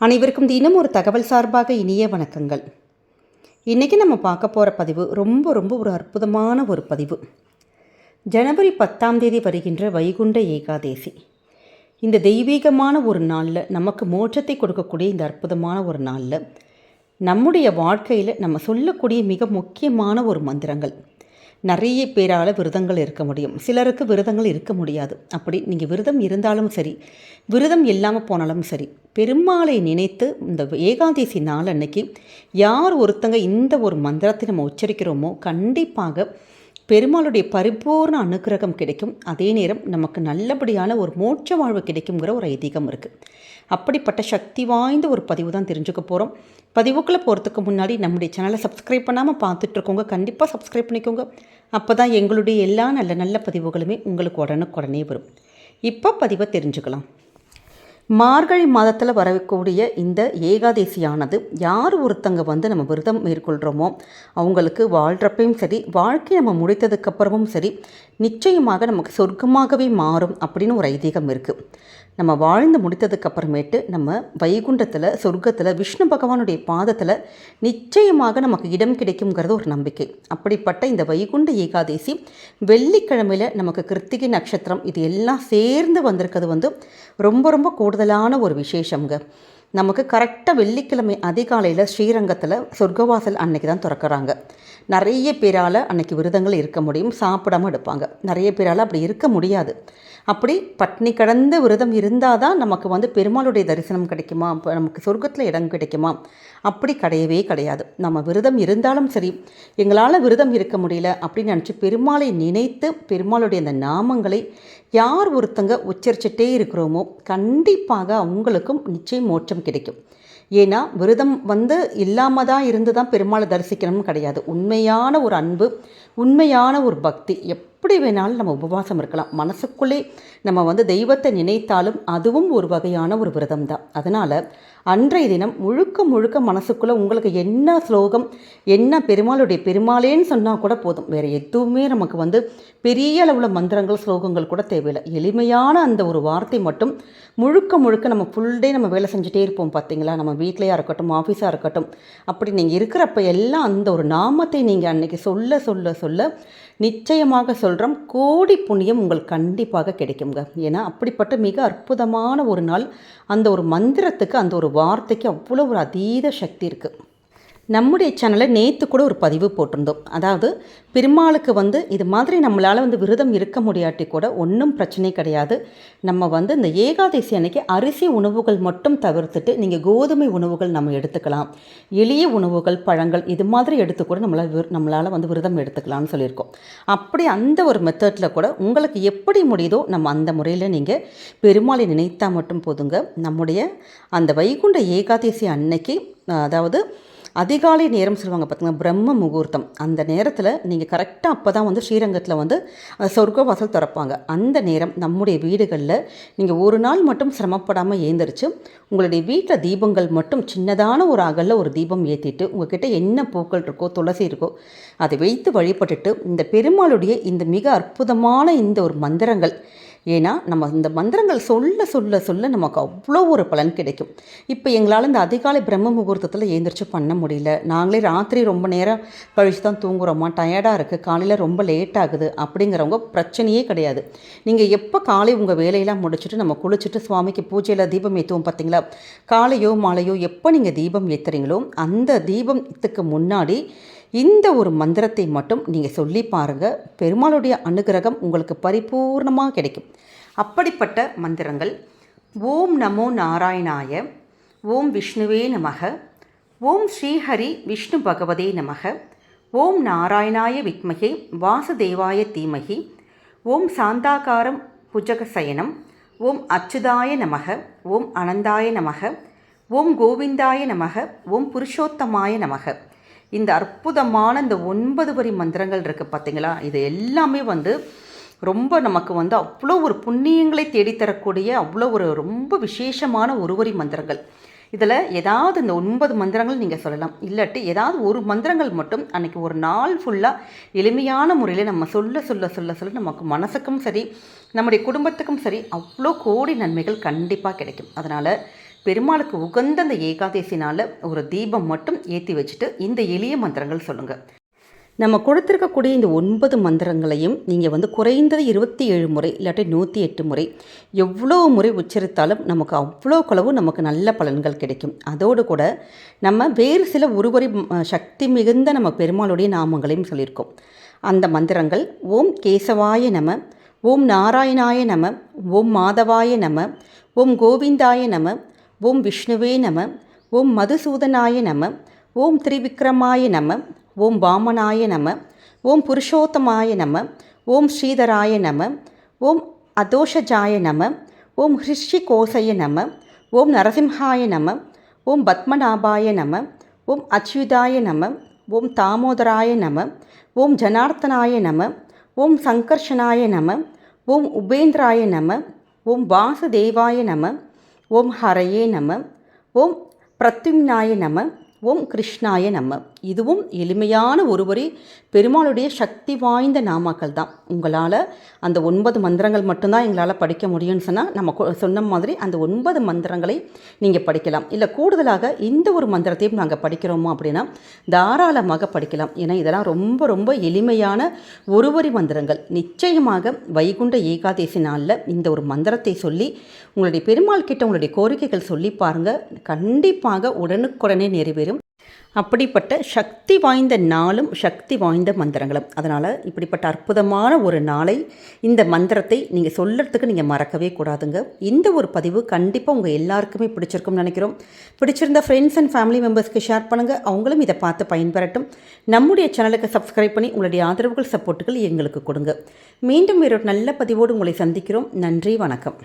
அனைவருக்கும் தினம் ஒரு தகவல் சார்பாக இனிய வணக்கங்கள். இன்றைக்கி நம்ம பார்க்க போகிற பதிவு ரொம்ப ரொம்ப ஒரு அற்புதமான ஒரு பதிவு. ஜனவரி பத்தாம் தேதி வருகின்ற வைகுண்ட ஏகாதேசி. இந்த தெய்வீகமான ஒரு நாளில் நமக்கு மோட்சத்தை கொடுக்கக்கூடிய இந்த அற்புதமான ஒரு நாளில் நம்முடைய வாழ்க்கையில் நம்ம சொல்லக்கூடிய மிக முக்கியமான ஒரு மந்திரங்கள். நிறைய பேரால் விரதங்கள் இருக்க முடியும். சிலருக்கு விரதங்கள் இருக்க முடியாது. அப்படி நீங்கள் விரதம் இருந்தாலும் சரி விரதம் இல்லாமல் போனாலும் சரி பெருமாளை நினைத்து இந்த ஏகாதசி நாள் அன்னைக்கு யார் ஒருத்தங்க இந்த ஒரு மந்திரத்தை நம்ம உச்சரிக்கிறோமோ கண்டிப்பாக பெருமாளுடைய பரிபூர்ண அனுக்கிரகம் கிடைக்கும். அதே நேரம் நமக்கு நல்லபடியான ஒரு மோட்ச வாழ்வு கிடைக்குங்கிற ஒரு ஐதீகம் இருக்குது அப்படிப்பட்ட சக்தி வாய்ந்த ஒரு பதிவு தான் தெரிஞ்சுக்க போகிறோம் பதிவுக்குள்ளே போகிறதுக்கு முன்னாடி நம்முடைய சேனலை சப்ஸ்கிரைப் பண்ணாமல் பார்த்துட்ருக்கோங்க. கண்டிப்பாக சப்ஸ்கிரைப் பண்ணிக்கோங்க. அப்போ தான் எங்களுடைய எல்லா நல்ல நல்ல பதிவுகளுமே உங்களுக்கு உடனுக்குடனே வரும். இப்போ பதிவை தெரிஞ்சுக்கலாம். மார்கழி மாதத்தில் வரக்கூடிய இந்த ஏகாதேசியானது யார் ஒருத்தங்க வந்து நம்ம விரதம் மேற்கொள்கிறோமோ அவங்களுக்கு வாழ்கிறப்பையும் சரி வாழ்க்கை நம்ம முடித்ததுக்கப்புறமும் சரி நிச்சயமாக நமக்கு சொர்க்கமாகவே மாறும் அப்படின்னு ஒரு ஐதீகம் இருக்குது நம்ம வாழ்ந்து முடித்ததுக்கு அப்புறமேட்டு நம்ம வைகுண்டத்தில் சொர்க்கத்தில் விஷ்ணு பகவானுடைய பாதத்தில் நிச்சயமாக நமக்கு இடம் கிடைக்குங்கிறது ஒரு நம்பிக்கை. அப்படிப்பட்ட இந்த வைகுண்ட ஏகாதசி வெள்ளிக்கிழமையில் நமக்கு கிருத்திகை நட்சத்திரம் இது எல்லாம் சேர்ந்து வந்திருக்கிறது வந்து ரொம்ப ரொம்ப கூடுதலான ஒரு விசேஷங்க நமக்கு கரெக்டாக வெள்ளிக்கிழமை அதிகாலையில் ஸ்ரீரங்கத்தில் சொர்க்கவாசல் அன்னைக்கு தான் திறக்கிறாங்க. நிறைய பேரால் அன்னைக்கு விரதங்கள் இருக்க முடியும் சாப்பிடாம எடுப்பாங்க. நிறைய பேரால் அப்படி இருக்க முடியாது. அப்படி பட்னி கடந்த விரதம் இருந்தால் தான் நமக்கு வந்து பெருமாளுடைய தரிசனம் கிடைக்குமா? இப்போ நமக்கு சொர்க்கத்தில் இடம் கிடைக்குமா? அப்படி கிடையவே கிடையாது. நம்ம விரதம் இருந்தாலும் சரி எங்களால் விரதம் இருக்க முடியல அப்படின்னு நினச்சி பெருமாளை நினைத்து பெருமாளுடைய அந்த நாமங்களை யார் ஒருத்தங்க உச்சரிச்சுட்டே இருக்கிறோமோ கண்டிப்பாக அவங்களுக்கும் நிச்சயம் மோட்சம் கிடைக்கும். ஏன்னா விரதம் வந்து இல்லாமல் தான் இருந்து தான் பெருமாளை தரிசிக்கணும்னு கிடையாது. உண்மையான ஒரு அன்பு உண்மையான ஒரு பக்தி எப் எப்படி வேணாலும் நம்ம உபவாசம் இருக்கலாம். மனசுக்குள்ளே நம்ம வந்து தெய்வத்தை நினைத்தாலும் அதுவும் ஒரு வகையான ஒரு விரதம் தான் அதனால் அன்றைய தினம் முழுக்க முழுக்க மனசுக்குள்ளே உங்களுக்கு என்ன ஸ்லோகம் என்ன பெருமாளுடைய பெருமாளேன்னு சொன்னால் கூட போதும். வேறு எதுவுமே நமக்கு வந்து பெரிய அளவில் மந்திரங்கள் ஸ்லோகங்கள் கூட தேவையில்லை. எளிமையான அந்த ஒரு வார்த்தை மட்டும் முழுக்க முழுக்க நம்ம ஃபுல் டே நம்ம வேலை செஞ்சுட்டே இருப்போம் பார்த்தீங்களா நம்ம வீட்லேயா இருக்கட்டும் ஆஃபீஸாக இருக்கட்டும். அப்படி நீங்கள் இருக்கிறப்ப எல்லாம் அந்த ஒரு நாமத்தை நீங்கள் அன்றைக்கி சொல்ல சொல்ல சொல்ல நிச்சயமாக சொல்கிறோம் கோடி புண்ணியம் உங்களுக்கு கண்டிப்பாக கிடைக்குங்க ஏன்னா அப்படிப்பட்ட மிக அற்புதமான ஒரு நாள். அந்த ஒரு மந்திரத்துக்கு அந்த ஒரு வார்த்தைக்கு அவ்வளோ ஒரு அதீத சக்தி இருக்குது நம்முடைய சேனலில் நேற்று கூட ஒரு பதிவு போட்டிருந்தோம். அதாவது பெருமாளுக்கு வந்து இது மாதிரி நம்மளால் வந்து விரதம் இருக்க முடியாட்டி கூட ஒன்றும் பிரச்சனை கிடையாது. நம்ம வந்து இந்த ஏகாதசி அன்னைக்கு அரிசி உணவுகள் மட்டும் தவிர்த்துட்டு நீங்கள் கோதுமை உணவுகள் நம்ம எடுத்துக்கலாம். எளிய உணவுகள் பழங்கள் இது மாதிரி எடுத்து கூட நம்மளால் நம்மளால் வந்து விரதம் எடுத்துக்கலாம்னு சொல்லியிருக்கோம். அப்படி அந்த ஒரு மெத்தடில் கூட உங்களுக்கு எப்படி முடியுதோ நம்ம அந்த முறையில் நீங்கள் பெருமாளை நினைத்தா மட்டும் போதுங்க. நம்முடைய அந்த வைகுண்ட ஏகாதசி அன்னைக்கு அதாவது அதிகாலை நேரம் சொல்லுவாங்க பார்த்தீங்கன்னா பிரம்ம முகூர்த்தம். அந்த நேரத்தில் நீங்கள் கரெக்டாக அப்போ தான் வந்து ஸ்ரீரங்கத்தில் வந்து சொர்க்க வாசல் திறப்பாங்க. அந்த நேரம் நம்முடைய வீடுகளில் நீங்கள் ஒரு நாள் மட்டும் சிரமப்படாமல் ஏந்திரிச்சு உங்களுடைய வீட்டில் தீபங்கள் மட்டும் சின்னதான ஒரு அகலில் ஒரு தீபம் ஏற்றிட்டு உங்ககிட்ட என்ன பூக்கள் இருக்கோ துளசி இருக்கோ அதை வைத்து வழிபட்டுட்டு இந்த பெருமாளுடைய இந்த மிக அற்புதமான இந்த ஒரு மந்திரங்கள் ஏன்னா நம்ம இந்த மந்திரங்கள் சொல்ல சொல்ல சொல்ல நமக்கு அவ்வளோ ஒரு பலன் கிடைக்கும். இப்போ எங்களால் இந்த அதிகாலை பிரம்ம முகூர்த்தத்தில் எழுந்திரிச்சு பண்ண முடியல. நாங்களே ராத்திரி ரொம்ப நேரம் கழித்து தான் தூங்குறோமா? டயர்டாக இருக்குது காலையில் ரொம்ப லேட் ஆகுது அப்படிங்கிறவங்க பிரச்சனையே கிடையாது. நீங்கள் எப்போ காலை உங்கள் வேலையெல்லாம் முடிச்சுட்டு நம்ம குளிச்சுட்டு சுவாமிக்கு பூஜையில் தீபம் ஏற்றுவோம் பார்த்தீங்களா? காலையோ மாலையோ எப்போ நீங்கள் தீபம் ஏற்றுறீங்களோ அந்த தீபத்துக்கு முன்னாடி இந்த ஒரு மந்திரத்தை மட்டும் நீங்கள் சொல்லி பாருங்கள் பெருமாளுடைய அனுகிரகம் உங்களுக்கு பரிபூர்ணமாக கிடைக்கும். அப்படிப்பட்ட மந்திரங்கள். ஓம் நமோ நாராயணாய. ஓம் விஷ்ணுவே நமக. ஓம் ஸ்ரீஹரி விஷ்ணு பகவதே நமக. ஓம் நாராயணாய வித்மகே. வாசுதேவாய தீமகி. ஓம் சாந்தாகாரம் புஜக சயனம். ஓம் அச்சுதாய நமக. ஓம் அனந்தாய நமக. ஓம் கோவிந்தாய நமக. ஓம் புருஷோத்தமாய நமக. இந்த அற்புதமான இந்த ஒன்பது வரி மந்திரங்கள் இருக்குது பார்த்தீங்களா இது எல்லாமே வந்து ரொம்ப நமக்கு வந்து அவ்வளோ ஒரு புண்ணியங்களை தேடித்தரக்கூடிய அவ்வளோ ஒரு ரொம்ப விசேஷமான ஒரு வரி மந்திரங்கள். இதில் ஏதாவது இந்த ஒன்பது மந்திரங்கள் நீங்கள் சொல்லலாம். இல்லாட்டி ஏதாவது ஒரு மந்திரங்கள் மட்டும் அன்றைக்கி ஒரு நாள் ஃபுல்லாக எளிமையான முறையில் நம்ம சொல்ல சொல்ல சொல்ல சொல்ல நமக்கு மனசுக்கும் சரி நம்முடைய குடும்பத்துக்கும் சரி அவ்வளோ கோடி நன்மைகள் கண்டிப்பாக கிடைக்கும். அதனால் பெருமாளுக்கு உகந்த அந்த ஏகாதசினால் நாளில் ஒரு தீபம் மட்டும் ஏற்றி வச்சுட்டு இந்த எளிய மந்திரங்கள் சொல்லுங்கள் நம்ம கொடுத்துருக்கக்கூடிய இந்த ஒன்பது மந்திரங்களையும் நீங்கள் வந்து குறைந்தது இருபத்தி ஏழு முறை இல்லாட்டி நூற்றி எட்டு முறை எவ்வளோ முறை உச்சரித்தாலும் நமக்கு அவ்வளோ களவு நமக்கு நல்ல பலன்கள் கிடைக்கும். அதோடு கூட நம்ம வேறு சில உருவரி சக்தி மிகுந்த நம்ம பெருமாளுடைய நாமங்களையும் சொல்லியிருக்கோம். அந்த மந்திரங்கள் ஓம் கேசவாய நம ஓம் நாராயணாய நம ஓம் மாதவாய நம ஓம் கோவிந்தாய நம ஓம் விஷ்ணுவே நம ஓம் மதுசூதனாய நம ஓம் திரிவிக்ரமாய நம ஓம் வாமனாய நம ஓம் புருஷோத்தமாய நம ஓம் ஸ்ரீதராய நம ஓம் அதோஷஜாய நம ஓம் ஹிருஷிகோசய நம ஓம் நரசிம்ஹாய நம ஓம் பத்மநாபாய நம ஓம் அச்சுதாய நம ஓம் தாமோதராய நம ஓம் ஜனார்த்தனாய நம ஓம் சங்கர்ஷனாய நம ஓம் உபேந்திராய நம ஓம் வாசுதேவாய நம ஓம் ஹரையே நம. ஓம் பிரத்யும்னாய நம. ஓம் கிருஷ்ணாய நம. இதுவும் எளிமையான ஒருவரி பெருமாளுடைய சக்தி வாய்ந்த நாமாக்கள் தான். உங்களால் அந்த ஒன்பது மந்திரங்கள் மட்டும்தான் எங்களால் படிக்க முடியும்னு சொன்னால் நம்ம கொ- சொன்ன மாதிரி அந்த ஒன்பது மந்திரங்களை நீங்கள் படிக்கலாம். இல்லை கூடுதலாக இந்த ஒரு மந்திரத்தையும் நாங்கள் படிக்கிறோமோ அப்படின்னா தாராளமாக படிக்கலாம். ஏன்னா இதெல்லாம் ரொம்ப ரொம்ப எளிமையான ஒருவரி மந்திரங்கள். நிச்சயமாக வைகுண்ட ஏகாதசி நாளில் இந்த ஒரு மந்திரத்தை சொல்லி உங்களுடைய பெருமாள் கிட்ட உங்களுடைய கோரிக்கைகள் சொல்லி பாருங்கள் கண்டிப்பாக உடனுக்குடனே நிறைவேறும். அப்படிப்பட்ட சக்தி வாய்ந்த நாளும் சக்தி வாய்ந்த மந்திரங்களும். அதனால் இப்படிப்பட்ட அற்புதமான ஒரு நாளை இந்த மந்திரத்தை நீங்கள் சொல்கிறதுக்கு நீங்கள் மறக்கவே கூடாதுங்க. இந்த ஒரு பதிவு கண்டிப்பாக உங்கள் எல்லாருக்குமே பிடிச்சிருக்கும்னு நினைக்கிறோம். பிடிச்சிருந்த ஃப்ரெண்ட்ஸ் அண்ட் ஃபேமிலி மெம்பர்ஸ்க்கு ஷேர் பண்ணுங்கள் அவங்களும் இதை பார்த்து பயன்பெறட்டும். நம்முடைய சேனலுக்கு சப்ஸ்கிரைப் பண்ணி உங்களுடைய ஆதரவுகள் சப்போர்ட்டுகள் எங்களுக்கு கொடுங்க. மீண்டும் ஒரு நல்ல பதிவோடு உங்களை சந்திக்கிறோம். நன்றி வணக்கம்.